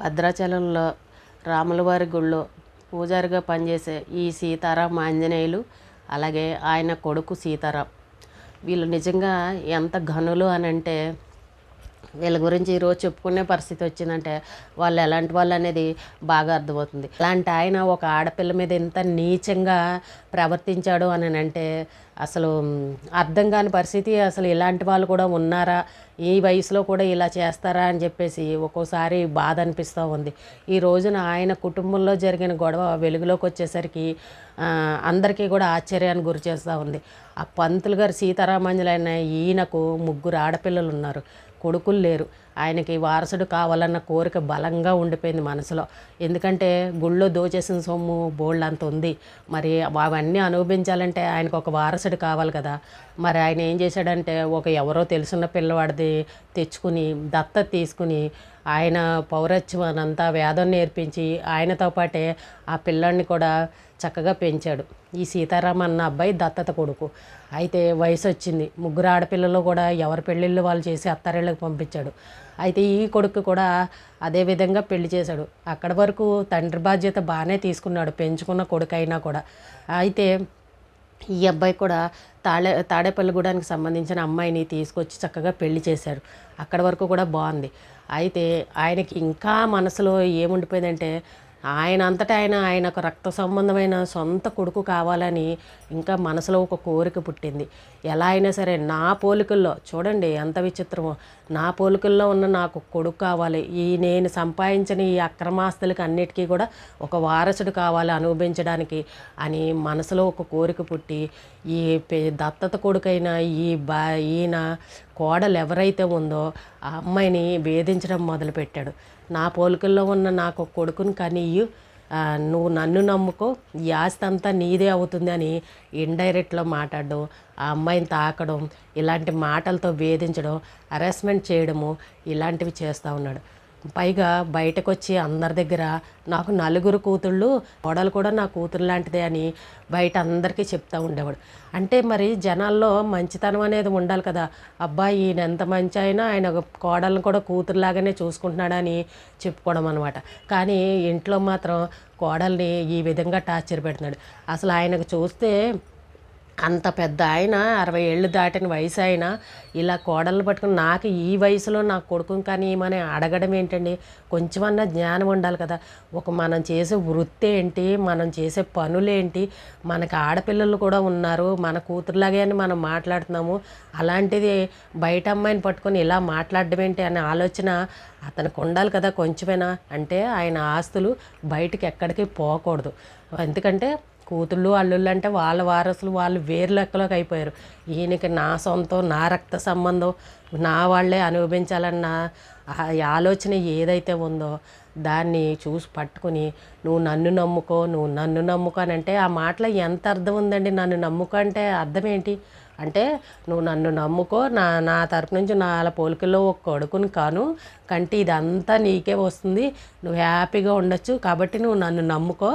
భద్రాచలంలో రాములవారి గుళ్ళో పూజారిగా పనిచేసే ఈ సీతారాం ఆంజనేయులు అలాగే ఆయన కొడుకు సీతారాం. వీళ్ళు నిజంగా ఎంత ఘనులు అని అంటే వీళ్ళ గురించి ఈరోజు చెప్పుకునే పరిస్థితి వచ్చిందంటే వాళ్ళు ఎలాంటి వాళ్ళు అనేది బాగా అర్థమవుతుంది. అలాంటి ఆయన ఒక ఆడపిల్ల మీద ఎంత నీచంగా ప్రవర్తించాడు అని అంటే అసలు అర్థం కాని పరిస్థితి. అసలు ఇలాంటి వాళ్ళు కూడా ఉన్నారా? ఈ వయసులో కూడా ఇలా చేస్తారా అని చెప్పేసి ఒక్కోసారి బాధ అనిపిస్తూ ఉంది. ఈ రోజున ఆయన కుటుంబంలో జరిగిన గొడవ వెలుగులోకి వచ్చేసరికి అందరికీ కూడా ఆశ్చర్యానికి గురి చేస్తూ ఉంది. ఆ పంతులు గారు సీతారామాంజలైన ఈయనకు ముగ్గురు ఆడపిల్లలు ఉన్నారు. కొడుకులు లేరు. ఆయనకి వారసుడు కావాలన్న కోరిక బలంగా ఉండిపోయింది మనసులో. ఎందుకంటే గుళ్ళో దోచేసిన సొమ్ము బోల్డ్ అంత ఉంది. మరి అవన్నీ అనుభవించాలంటే ఆయనకు ఒక వారసుడు కావాలి కదా. మరి ఆయన ఏం చేశాడంటే ఒక ఎవరో తెలుసున్న పిల్లవాడిది తెచ్చుకుని దత్త తీసుకుని ఆయన పౌరత్వం అంతా వేదం నేర్పించి ఆయనతో పాటే ఆ పిల్లాడిని కూడా చక్కగా పెంచాడు. ఈ సీతారాం అన్న అబ్బాయి దత్తత కొడుకు. అయితే వయసు వచ్చింది ముగ్గురు ఆడపిల్లలు కూడా ఎవరి పెళ్ళిళ్ళు వాళ్ళు చేసి అత్తారిళ్ళకి పంపించాడు. అయితే ఈ కొడుకు కూడా అదే విధంగా పెళ్ళి చేశాడు. అక్కడి వరకు తండ్రి బాధ్యత బాగానే తీసుకున్నాడు పెంచుకున్న కొడుకు అయినా కూడా. అయితే ఈ అబ్బాయి కూడా తాడే తాడేపల్లిగూడానికి సంబంధించిన అమ్మాయిని తీసుకొచ్చి చక్కగా పెళ్ళి చేశారు అక్కడి వరకు కూడా బాగుంది. అయితే ఆయనకి ఇంకా మనసులో ఏముండిపోయిందంటే ఆయన అంతటా ఆయన ఆయనకు రక్త సంబంధమైన సొంత కొడుకు కావాలని ఇంకా మనసులో ఒక కోరిక పుట్టింది. ఎలా అయినా సరే నా పోలికల్లో చూడండి ఎంత విచిత్రమో నా పోలికల్లో ఉన్న నాకు కొడుకు కావాలి. ఈ నేను సంపాదించిన ఈ అక్రమాస్తులకి అన్నిటికీ కూడా ఒక వారసుడు కావాలి అనుభవించడానికి అని మనసులో ఒక కోరిక పుట్టి ఈ దత్తత కొడుకైన ఈ బా ఈయన కోడలు ఎవరైతే ఉందో ఆ అమ్మాయిని వేధించడం మొదలుపెట్టాడు. నా పోలికల్లో ఉన్న నాకు కొడుకుని కనీయు నువ్వు నన్ను నమ్ముకో ఈ ఆస్తి అంతా నీదే అవుతుంది అని ఇండైరెక్ట్లో మాట్లాడడం ఆ అమ్మాయిని తాకడం ఇలాంటి మాటలతో వేధించడం హరాస్మెంట్ చేయడము ఇలాంటివి చేస్తూ ఉన్నాడు. పైగా బయటకు వచ్చి అందరి దగ్గర నాకు నలుగురు కూతుళ్ళు కోడలు కూడా నా కూతురు లాంటిదే అని బయట అందరికీ చెప్తూ ఉండేవాడు. అంటే మరి జనాల్లో మంచితనం అనేది ఉండాలి కదా. అబ్బాయి ఈయన ఎంత మంచి అయినా ఆయన కోడలను కూడా కూతురులాగానే చూసుకుంటున్నాడని చెప్పుకోవడం అనమాట కానీ ఇంట్లో మాత్రం కోడల్ని ఈ విధంగా టార్చర్ పెడుతున్నాడు. అసలు ఆయనకు చూస్తే అంత పెద్ద ఆయన అరవై ఏళ్ళు దాటిన వయసు ఆయన ఇలా కోడలు పట్టుకుని నాకు ఈ వయసులో నా కొడుకుని కానీ ఏమని అడగడం ఏంటండి? కొంచెమన్నా జ్ఞానం ఉండాలి కదా. ఒక మనం చేసే వృత్తి ఏంటి? మనం చేసే పనులేంటి మనకి ఆడపిల్లలు కూడా ఉన్నారు. మన కూతురులాగే అని మనం మాట్లాడుతున్నాము. అలాంటిది బయట అమ్మాయిని పట్టుకొని ఇలా మాట్లాడడం ఏంటి అనే ఆలోచన అతనికి ఉండాలి కదా కొంచెమైనా? అంటే ఆయన ఆస్తులు బయటికి ఎక్కడికి పోకూడదు. ఎందుకంటే కూతుళ్ళు అల్లుళ్ళు అంటే వాళ్ళ వారసులు వాళ్ళు వేరు లెక్కలోకి అయిపోయారు. ఈయనకి నా సొంతం నా రక్త సంబంధం నా వాళ్ళే అనుభవించాలన్న ఆలోచన ఏదైతే ఉందో దాన్ని చూసి పట్టుకుని నువ్వు నన్ను నమ్ముకో నువ్వు నన్ను నమ్ముకో అని అంటే ఆ మాటలో ఎంత అర్థం ఉందండి? నన్ను నమ్ముకో అంటే అర్థం ఏంటి? అంటే నువ్వు నన్ను నమ్ముకో నా నా తరపు నుంచి నా అలా పోలికల్లో ఒక కొడుకుని కాను. కంటే ఇదంతా నీకే వస్తుంది. నువ్వు హ్యాపీగా ఉండొచ్చు కాబట్టి నువ్వు నన్ను నమ్ముకో.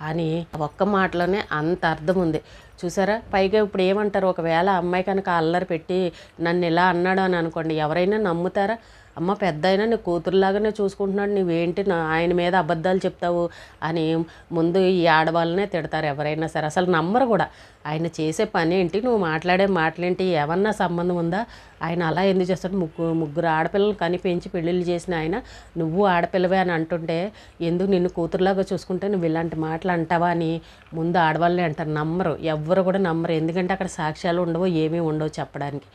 అని ఒక్క మాటలోనే అంత అర్థం ఉంది. చూసారా? పైగా ఇప్పుడు ఏమంటారు? ఒకవేళ అమ్మాయి కనుక అల్లరి పెట్టి నన్ను ఇలా అన్నాడు అని అనుకోండి ఎవరైనా నమ్ముతారా? అమ్మ పెద్ద అయినా నీ కూతురులాగానే చూసుకుంటున్నాడు నువ్వేంటి నా ఆయన మీద అబద్ధాలు చెప్తావు అని ముందు ఈ ఆడవాళ్ళనే తిడతారు ఎవరైనా సరే. అసలు నమ్మరు కూడా. ఆయన చేసే పని ఏంటి? నువ్వు మాట్లాడే మాటలేంటి? ఏమన్నా సంబంధం ఉందా? ఆయన అలా ఎందుకు చేస్తాడు? ముగ్గురు ముగ్గురు ఆడపిల్లలు కని పెంచి పెళ్ళిళ్ళు చేసిన ఆయన నువ్వు ఆడపిల్లవే అని అంటుంటే ఎందుకు నిన్ను కూతురులాగా చూసుకుంటే నువ్వు ఇలాంటి మాటలు అంటావా అని ముందు ఆడవాళ్ళని అంటారు. నమ్మరు. ఎవ్వరు కూడా నమ్మరు. ఎందుకంటే అక్కడ సాక్ష్యాలు ఉండవు ఏమీ ఉండవు చెప్పడానికి.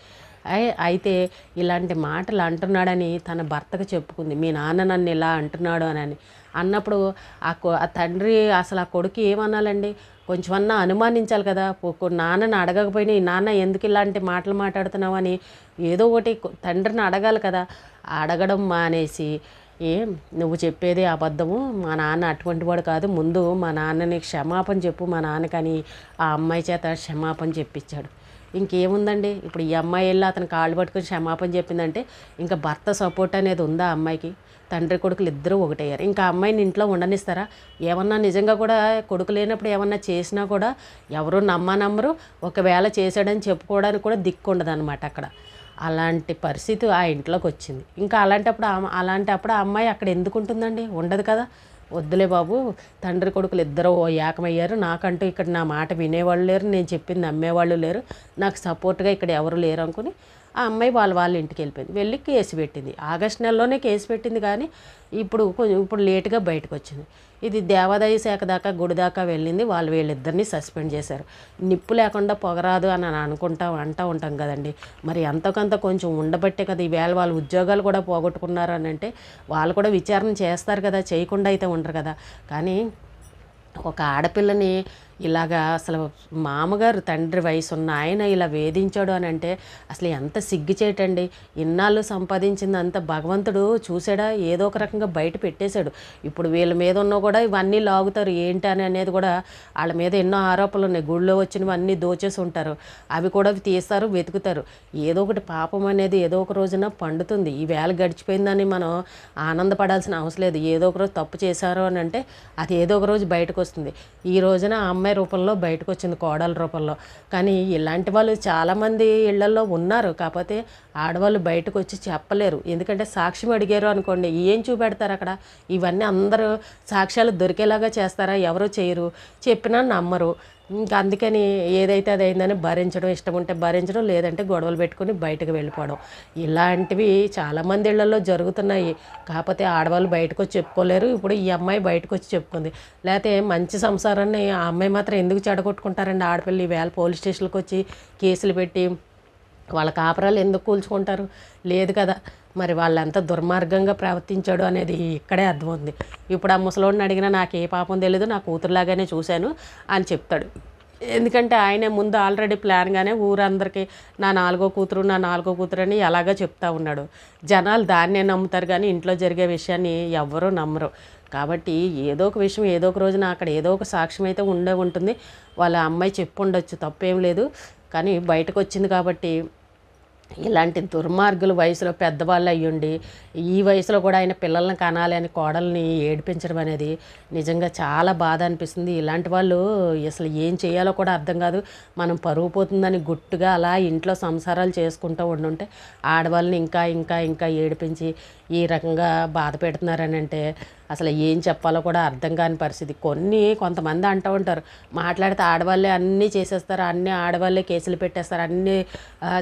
అయితే ఇలాంటి మాటలు అంటున్నాడని తన భర్తకు చెప్పుకుంది. మీ నాన్న నన్ను ఇలా అంటున్నాడు అని అన్నప్పుడు ఆ కొ- ఆ తండ్రి అసలు ఆ కొడుకు ఏమనాలండి కొంచెమన్నా అనుమానించాలి కదా. నాన్నను నాన్నని అడగకపోయినా ఈ నాన్న ఎందుకు ఇలాంటి మాటలు మాట్లాడుతున్నావు అని ఏదో ఒకటి తండ్రిని అడగాలి కదా. అడగడం మానేసి ఏం నువ్వు చెప్పేది అబద్ధము. మా నాన్న అటువంటి వాడు కాదు. ముందు మా నాన్నని క్షమాపణ చెప్పు. మా నాన్నకని ఆ అమ్మాయి చేత క్షమాపణ చెప్పించాడు. ఇంకేముందండి? ఇప్పుడు ఈ అమ్మాయి వెళ్ళి అతను కాళ్ళు పట్టుకొని క్షమాపణ చెప్పిందంటే ఇంకా భర్త సపోర్ట్ అనేది ఉందా అమ్మాయికి? తండ్రి కొడుకులు ఇద్దరూ ఒకటయ్యారు. ఇంకా అమ్మాయిని ఇంట్లో ఉండనిస్తారా? ఏమన్నా నిజంగా కూడా కొడుకు లేనప్పుడు ఏమన్నా చేసినా కూడా ఎవరు నమ్మ నమ్మరు. ఒకవేళ చేశాడని చెప్పుకోవడానికి కూడా దిక్కు ఉండదు అనమాట అక్కడ. అలాంటి పరిస్థితి ఆ ఇంట్లోకి వచ్చింది. ఇంకా అలాంటప్పుడు అలాంటప్పుడు ఆ అమ్మాయి అక్కడ ఎందుకు ఉంటుందండి ఉండదు కదా. వద్దులే బాబు తండ్రి కొడుకులు ఇద్దరు ఓ ఏకమయ్యారు. నాకంటూ ఇక్కడ నా మాట వినేవాళ్ళు లేరు నేను చెప్పింది నమ్మేవాళ్ళు లేరు. నాకు సపోర్ట్గా ఇక్కడ ఎవరు లేరు అనుకుని ఆ అమ్మాయి వాళ్ళ వాళ్ళ ఇంటికి వెళ్ళిపోయింది. వెళ్ళి కేసు పెట్టింది. ఆగస్ట్ నెలలోనే కేసు పెట్టింది కానీ ఇప్పుడు కొంచెం ఇప్పుడు లేటుగా బయటకు వచ్చింది. ఇది దేవాదాయ శాఖ దాకా గుడి దాకా వెళ్ళింది. వాళ్ళు వీళ్ళిద్దరిని సస్పెండ్ చేశారు. నిప్పు లేకుండా పొగరాదు అని అని అనుకుంటా అంటూ ఉంటాం కదండి. మరి ఎంతకంత కొంచెం ఉండబట్టే కదా ఈవేళ వాళ్ళ ఉద్యోగాలు కూడా పోగొట్టుకున్నారు అని అంటే వాళ్ళు కూడా విచారణ చేస్తారు కదా చేయకుండా అయితే ఉండరు కదా. కానీ ఒక ఆడపిల్లని ఇలాగా అసలు మామగారు తండ్రి వయసు ఉన్న ఆయన ఇలా వేధించాడు అని అంటే అసలు ఎంత సిగ్గుచేటండి ఇన్నాళ్ళు సంపాదించింది అంత భగవంతుడు చూసాడా ఏదో ఒక రకంగా బయట పెట్టేశాడు. ఇప్పుడు వీళ్ళ మీద ఉన్నా కూడా ఇవన్నీ లాగుతారు. ఏంటి అని అనేది కూడా వాళ్ళ మీద ఎన్నో ఆరోపణలు ఉన్నాయి. గుళ్ళో వచ్చినవి అన్నీ దోచేసి ఉంటారు. అవి కూడా తీస్తారు వెతుకుతారు. ఏదో ఒకటి పాపం అనేది ఏదో ఒక రోజున పండుతుంది. ఈ వేళ గడిచిపోయిందని మనం ఆనందపడాల్సిన అవసరం లేదు. ఏదో ఒక రోజు తప్పు చేశారు అని అంటే అది ఏదో ఒక రోజు బయటకు వస్తుంది. ఈ రోజున అమ్మ అమ్మాయి రూపంలో బయటకు వచ్చింది కోడల రూపంలో. కానీ ఇలాంటి వాళ్ళు చాలామంది ఇళ్ళలో ఉన్నారు. కాకపోతే ఆడవాళ్ళు బయటకు వచ్చి చెప్పలేరు. ఎందుకంటే సాక్ష్యం అడిగారు అనుకోండి ఏం చూపెడతారు అక్కడ? ఇవన్నీ అందరూ సాక్ష్యాలు దొరికేలాగా చేస్తారా? ఎవరో చేయరు. చెప్పినా నమ్మరు. ఇంకా అందుకని ఏదైతే అది అయిందని భరించడం ఇష్టం ఉంటే భరించడం లేదంటే గొడవలు పెట్టుకొని బయటకు వెళ్ళిపోవడం. ఇలాంటివి చాలామంది ఇళ్ళలో జరుగుతున్నాయి. కాకపోతే ఆడవాళ్ళు బయటకు వచ్చి చెప్పుకోలేరు. ఇప్పుడు ఈ అమ్మాయి బయటకు వచ్చి చెప్పుకుంది. లేకపోతే మంచి సంసారాన్ని ఆ అమ్మాయి మాత్రం ఎందుకు చెడగొట్టుకుంటారండి? ఆడపిల్లి ఈవేళ పోలీస్ స్టేషన్కి వచ్చి కేసులు పెట్టి వాళ్ళ కాపురాలు ఎందుకు కూల్చుకుంటారు? లేదు కదా. మరి వాళ్ళు ఎంత దుర్మార్గంగా ప్రవర్తించాడు అనేది ఇక్కడే అర్థమవుతుంది. ఇప్పుడు ఆ ముసలోడిని అడిగినా నాకు ఏ పాపం తెలియదు నా కూతురులాగానే చూశాను అని చెప్తాడు. ఎందుకంటే ఆయనే ముందు ఆల్రెడీ ప్లాన్గానే ఊరందరికీ నా నాలుగో కూతురు నా నాలుగో కూతురు అని ఎలాగో చెప్తా ఉన్నాడు. జనాలు దాన్నే నమ్ముతారు కానీ ఇంట్లో జరిగే విషయాన్ని ఎవ్వరూ నమ్మరు. కాబట్టి ఏదో ఒక విషయం ఏదో ఒక రోజున అక్కడ ఏదో ఒక సాక్ష్యం అయితే ఉండే ఉంటుంది. వాళ్ళ అమ్మాయి చెప్పు ఉండొచ్చు తప్పేం లేదు. కానీ బయటకు వచ్చింది కాబట్టి ఇలాంటి దుర్మార్గులు వయసులో పెద్దవాళ్ళు అయ్యుండి ఈ వయసులో కూడా ఆయన పిల్లల్ని కనాలి అని కోడల్ని ఏడిపించడం అనేది నిజంగా చాలా బాధ అనిపిస్తుంది. ఇలాంటి వాళ్ళు అసలు ఏం చేయాలో కూడా అర్థం కాదు. మనం పరువు పోతుందని గుట్టుగా అలా ఇంట్లో సంసారాలు చేసుకుంటూ ఉండుంటే ఆడవాళ్ళని ఇంకా ఇంకా ఇంకా ఏడిపించి ఈ రకంగా బాధ పెడుతున్నారని అంటే అసలు ఏం చెప్పాలో కూడా అర్థం కాని పరిస్థితి. కొన్ని కొంతమంది అంటూ ఉంటారు మాట్లాడితే ఆడవాళ్ళే అన్నీ చేసేస్తారు అన్నీ ఆడవాళ్ళే కేసులు పెట్టేస్తారు అన్ని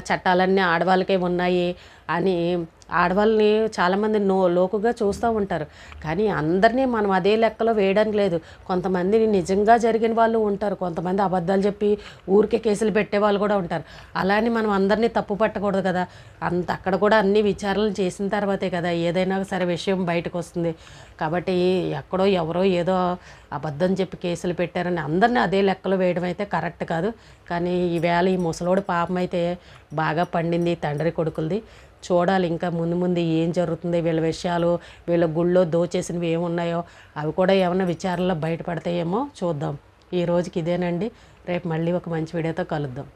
చట్టాలన్నీ ఆడవాళ్ళకే ఉన్నాయి అని ఆడవాళ్ళని చాలామంది నో లోకుగా చూస్తూ ఉంటారు. కానీ అందరినీ మనం అదే లెక్కలో వేయడానికి లేదు. కొంతమంది నిజంగా జరిగిన వాళ్ళు ఉంటారు. కొంతమంది అబద్ధాలు చెప్పి ఊరికే కేసులు పెట్టే వాళ్ళు కూడా ఉంటారు. అలానే మనం అందరినీ తప్పు పట్టకూడదు కదా. అంత అక్కడ కూడా అన్ని విచారణలు చేసిన తర్వాతే కదా ఏదైనా సరే విషయం బయటకు వస్తుంది. కాబట్టి ఎక్కడో ఎవరో ఏదో అబద్ధం చెప్పి కేసులు పెట్టారని అందరినీ అదే లెక్కలో వేయడం అయితే కరెక్ట్ కాదు. కానీ ఈవేళ ఈ ముసలోడు పాపం అయితే బాగా పండింది తండ్రి కొడుకులది. చూడాలి ఇంకా ముందు ముందు ఏం జరుగుతుంది వీళ్ళ విషయాలు వీళ్ళ గుళ్ళో దోచేసినవి ఏమున్నాయో అవి కూడా ఏమైనా విచారణలో బయటపడతాయేమో చూద్దాం. ఈ రోజుకి ఇదేనండి. రేపు మళ్ళీ ఒక మంచి వీడియోతో కలుద్దాం.